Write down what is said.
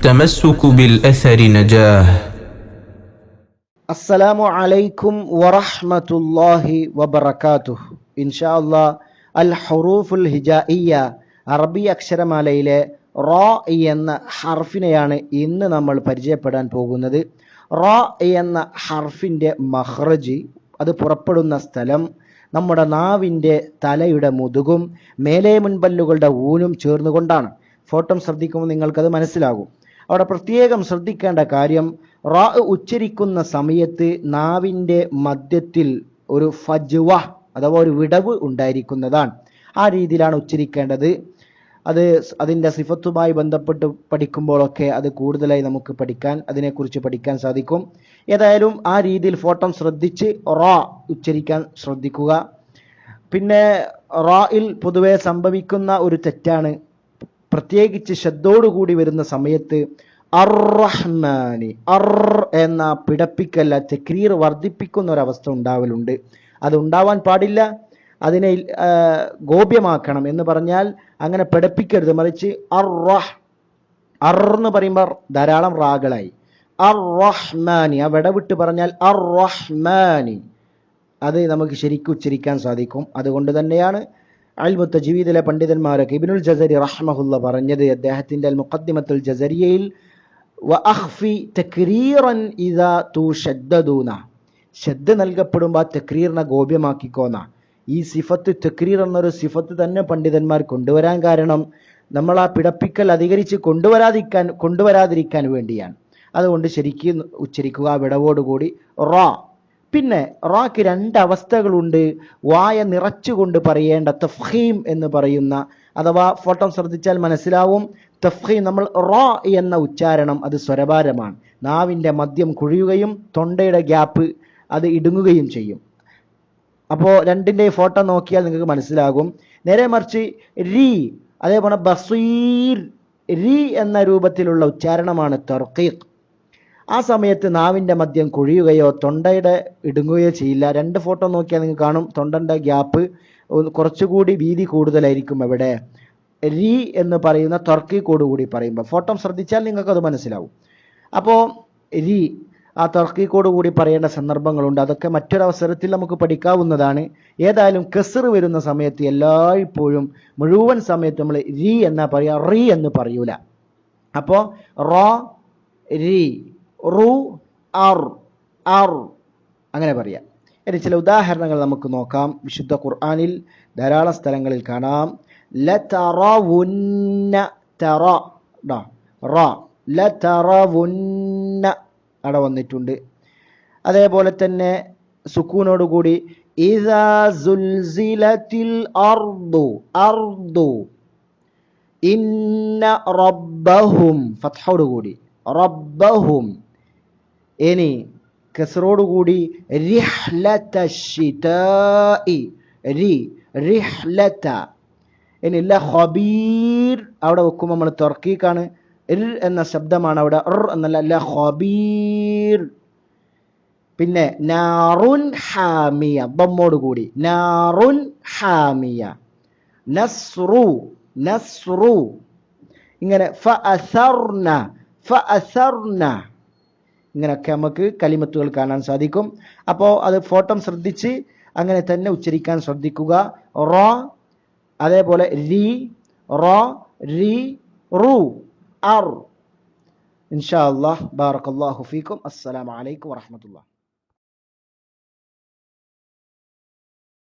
التمسك بالأثر نجاه അസ്സലാമു അലൈക്കും വറഹ്മത്തുള്ളാഹി വബറകാതുഹു ഇൻഷാ അല്ലാ അൽ ഹുറൂഫുൽ ഹിജായിയ അറബി അക്ഷരമാലയിലെ റോ എന്ന ഹർഫിനെയാണ് ഇന്ന് നമ്മൾ പരിചയപ്പെടാൻ പോകുന്നത് റോ എന്ന ഹർഫിൻ്റെ മഹ്റജ് അത് പുറപ്പെടുന്ന സ്ഥലം നമ്മുടെ നാവിൻ്റെ തലയുടെ മുതുകും മേലേ മുൻപല്ലുകളുടെ ഊനും ചേർന്നുകൊണ്ടാണ് ഫോട്ടം ശ്രദ്ധിക്കുമ്പോൾ നിങ്ങൾക്കത് മനസ്സിലാകും അവിടെ പ്രത്യേകം ശ്രദ്ധിക്കേണ്ട കാര്യം റാ ഉച്ചരിക്കുന്ന സമയത്ത് നാവിന്റെ മധ്യത്തിൽ ഒരു ഫജ്വ അഥവാ ഒരു വിടവ് ഉണ്ടായിരിക്കുന്നതാണ്. ആ രീതിയിലാണ് ഉച്ചരിക്കേണ്ടത്. അത് അതിന്റെ സിഫത്തുമായി ബന്ധപ്പെട്ട് പഠിക്കുമ്പോഴൊക്കെ അത് കൂടുതലായി നമുക്ക് പഠിക്കാൻ അതിനെക്കുറിച്ച് പഠിക്കാൻ സാധിക്കും. ഏതായാലും ആ രീതിയിൽ ഫോട്ടം ശ്രദ്ധിച്ച് റോ ഉച്ചരിക്കാൻ ശ്രദ്ധിക്കുക. പിന്നെ റോയിൽ പൊതുവെ സംഭവിക്കുന്ന ഒരു തെറ്റാണ്. പ്രത്യേകിച്ച് ശബ്ദോടുകൂടി വരുന്ന സമയത്ത് അർറഹ്മാനി അർ എന്ന പിടപ്പിക്കല്ല തെക്രീർ വർദ്ധിപ്പിക്കുന്ന ഒരവസ്ഥ ഉണ്ടാവലുണ്ട്. അത് ഉണ്ടാവാൻ പാടില്ല. അതിനെ ഗോപ്യമാക്കണം എന്ന് പറഞ്ഞാൽ അങ്ങനെ പിടപ്പിക്കരുത്. മറിച്ച് അർറഹ് അർ എന്ന് പറയുമ്പോൾ ധാരാളം റാകളായി. അർ റഹ്മാനി ആ വിടവിട്ട് പറഞ്ഞാൽ അർ റഹ്മാനി അത് നമുക്ക് ശരിക്കും ഉച്ചരിക്കാൻ സാധിക്കും. അതുകൊണ്ട് തന്നെയാണ് അൽമുത്ത ജീവിതത്തിലെ പണ്ഡിതന്മാരൊക്കെ ഇബിനുൽ ജസരി റഹ്മഹുല്ല പറഞ്ഞത് അദ്ദേഹത്തിന്റെ അൽ മുഖദ്ദിമത്തുൽ ജസരിയയിൽ വഅഖ്ഫി തക്രീറൻ ഇദാ തുഷദ്ദദൂന ശബ്ദ നൽകപ്പെടുമ്പോൾ ആ തക്രീറിനെ ഗോപ്യമാക്കിക്കോന്ന. ഈ സിഫത്ത് തക്രീർ എന്നൊരു സിഫത്ത് തന്നെ പണ്ഡിതന്മാർ കൊണ്ടുവരാൻ കാരണം നമ്മൾ ആ പിടപ്പിക്കൽ അധികരിച്ച് കൊണ്ടുവരാതിരിക്കാൻ കൊണ്ടുവരാതിരിക്കാൻ വേണ്ടിയാണ്. അതുകൊണ്ട് ശരിക്കും ഉച്ചരിക്കുക വിടവോടുകൂടി റാ പിന്നെ റാക്ക് രണ്ട് അവസ്ഥകളുണ്ട് വായ നിറച്ചുകൊണ്ട് പറയേണ്ട തഫ്ഹീം എന്ന് പറയുന്ന അഥവാ ഫോട്ടോ ശ്രദ്ധിച്ചാൽ മനസ്സിലാവും തഫ്ഹീം നമ്മൾ റോ എന്ന ഉച്ചാരണം അത് സ്വരഭാരമാണ്. നാവിന്റെ മദ്യം കുഴിയുകയും തൊണ്ടയുടെ ഗ്യാപ്പ് അത് ഇടുങ്ങുകയും ചെയ്യും. അപ്പോൾ രണ്ടിന്റെ ഫോട്ടോ നോക്കിയാൽ നിങ്ങൾക്ക് മനസ്സിലാകും. നേരെ മറിച്ച് രീ അതേപോലെ ബസീർ രീ എന്ന രൂപത്തിലുള്ള ഉച്ചാരണമാണ് തർക്കീഖ് ആ സമയത്ത് നാവിന്റെ മദ്യം കുഴിയുകയോ തൊണ്ടയുടെ ഇടുങ്ങുകയോ ചെയ്യില്ല. രണ്ട് ഫോട്ടോ നോക്കിയാൽ നിങ്ങൾ കാണും. തൊണ്ടന്റെ ഗ്യാപ്പ് കുറച്ചുകൂടി വീതി കൂടുതലായിരിക്കും അവിടെ. രീ എന്ന് പറയുന്ന തർക്കീക്കോട് കൂടി പറയുമ്പോൾ ഫോട്ടോ ശ്രദ്ധിച്ചാൽ നിങ്ങൾക്കത് മനസ്സിലാവും. അപ്പോൾ രീ ആ തർക്കീക്കോട് കൂടി പറയേണ്ട സന്ദർഭങ്ങളുണ്ട്. അതൊക്കെ മറ്റൊരവസരത്തിൽ നമുക്ക് പഠിക്കാവുന്നതാണ്. ഏതായാലും കെസർ വരുന്ന സമയത്ത് എല്ലായ്പ്പോഴും മുഴുവൻ സമയത്ത് നമ്മൾ രീ എന്നാ പറയുക റീ എന്ന് പറയൂല. അപ്പോൾ റോ രീ റു അർ അർ. അങ്ങനെ പറയാം. ഇനി ചില ഉദാഹരണങ്ങൾ നമുക്ക് നോക്കാം. വിശുദ്ധ ഖുർആാനിൽ ധാരാളം സ്ഥലങ്ങളിൽ കാണാം. ലതറവുന്ന തറ. ടാ, റ. ലതറവുന്ന അവിടെ വന്നിട്ടുണ്ട്. അതേപോലെ തന്നെ സുക്കൂനോടുകൂടി ഇദാ സുൽസിലത്തിൽ അർദു അർദു. ഇന്ന റബ്ബഹും ഫത്ഹോടുകൂടി റബ്ബഹും. ഇനി കസറോടുകൂടി ഇനി ല ഖബീർ അവിടെ വെക്കുമ്പോൾ നമ്മൾ തുറക്കിക്കാണ് ഇർ എന്ന ശബ്ദമാണ് അവിടെ. ഇർ എന്നല്ല. ല ഖബീർ പിന്നെ നാറുൻ ഹാമിയ ബമ്മോട് കൂടി നാറുൻ ഹാമിയ നസ്റു നസ്റു ഇങ്ങനെ ഫ അസർന ഫ ഫഅസർന ഇങ്ങനെയൊക്കെ നമുക്ക് കലിമത്തുകൾ കാണാൻ സാധിക്കും. അപ്പോൾ അത് ഫോട്ടം ശ്രദ്ധിച്ച് അങ്ങനെ തന്നെ ഉച്ചരിക്കാൻ ശ്രദ്ധിക്കുക. റോ അതേപോലെ രി റോ രി റു അർ. ഇൻഷാ അള്ളാഹ്. ബാറക്കല്ലാഹു ഫീക്കും. അസ്സലാമു അലൈക്കും വറഹ്മത്തുള്ളാഹി.